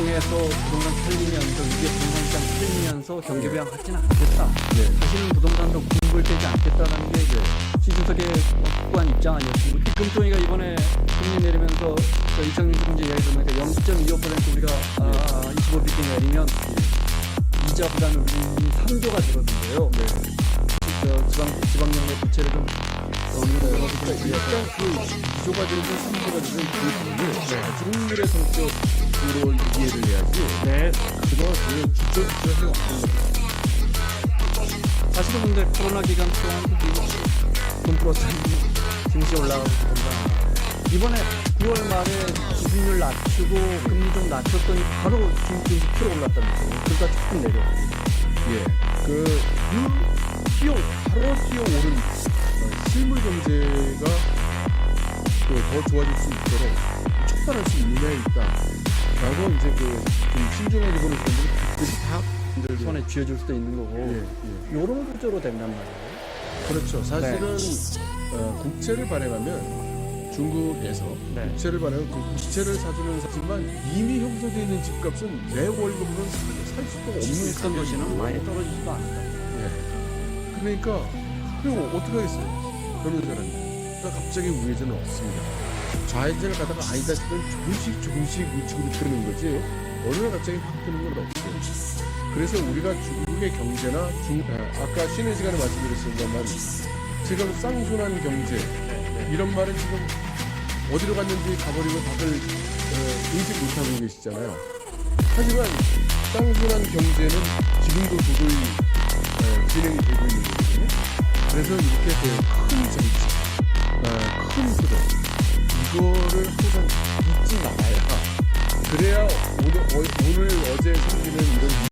통해서 부동산 팔리면서 위계 부동산시장 팔리면서 경기 부양 하지는 않겠다. 네. 다시는 부동산으로 공부되지 않겠다라는 게 시준석의 확고한 입장 아니었습니까? 금통위가 이번에 금리 내리면서 저 이창용 총재 이야기 들으니까 0.25% 우리가 아, 25bp 내리면 이자 부담이 우리 3조가 줄어든대요. 네. 저 지방 지방정부 부채를 좀 그러니까 일단 그 2조가 되든 3조가 되든 그 돈을 나중일의 성격으로 사실은 근데 코로나 기간 동안 미국 돈 플러스 증시 올라가고 보니까 이번에 9월 말에 기준율 낮추고 금리 좀 낮췄더니 바로 증시 20% 올랐다면서요. 그러니까 조금 내렸고. 예. 그, 그 수요, 바로 수요 오른 어, 실물 경제가 또더 좋아질 수 있도록 촉발할 수 있는 데 있다. 라고 이제 그, 좀 신중 손에 쥐어줄 수도 있는 거고 예, 예. 이런 구조로 된단 말이에요. 그렇죠. 사실은 어, 국채를 발행하면 중국에서 네. 국채를 발행하면 그 국채를 사주는 사지만 이미 형성되어 있는 집값은 내 월급으로는 사- 살 수가 없는 비슷한 도시는 많이 떨어지지도 않다. 예. 그러니까 그리고 어떻게 하겠어요? 변호사라는 그러니까 갑자기 우회전은 없습니다. 좌회전을 가다가 아니다 싶으면 조금씩 조금씩 우측으로 트는 거지 어느 날 갑자기 확 트는 건 없어요. 그래서 우리가 중국의 경제나 중 아, 아까 쉬는 시간에 말씀드렸습니다만 지금 쌍순환 경제 이런 말은 지금 어디로 갔는지 가버리고 다들 어, 인식 못하고 계시잖아요. 하지만 쌍순환 경제는 지금도 도저히 어, 진행이 되고 있는 거거든요. 그래서 이렇게 그큰 정책, 어, 큰 흐름 이거를 항상 잊지 말아야 그래야 오늘, 어- 오늘 어제 생기는 이런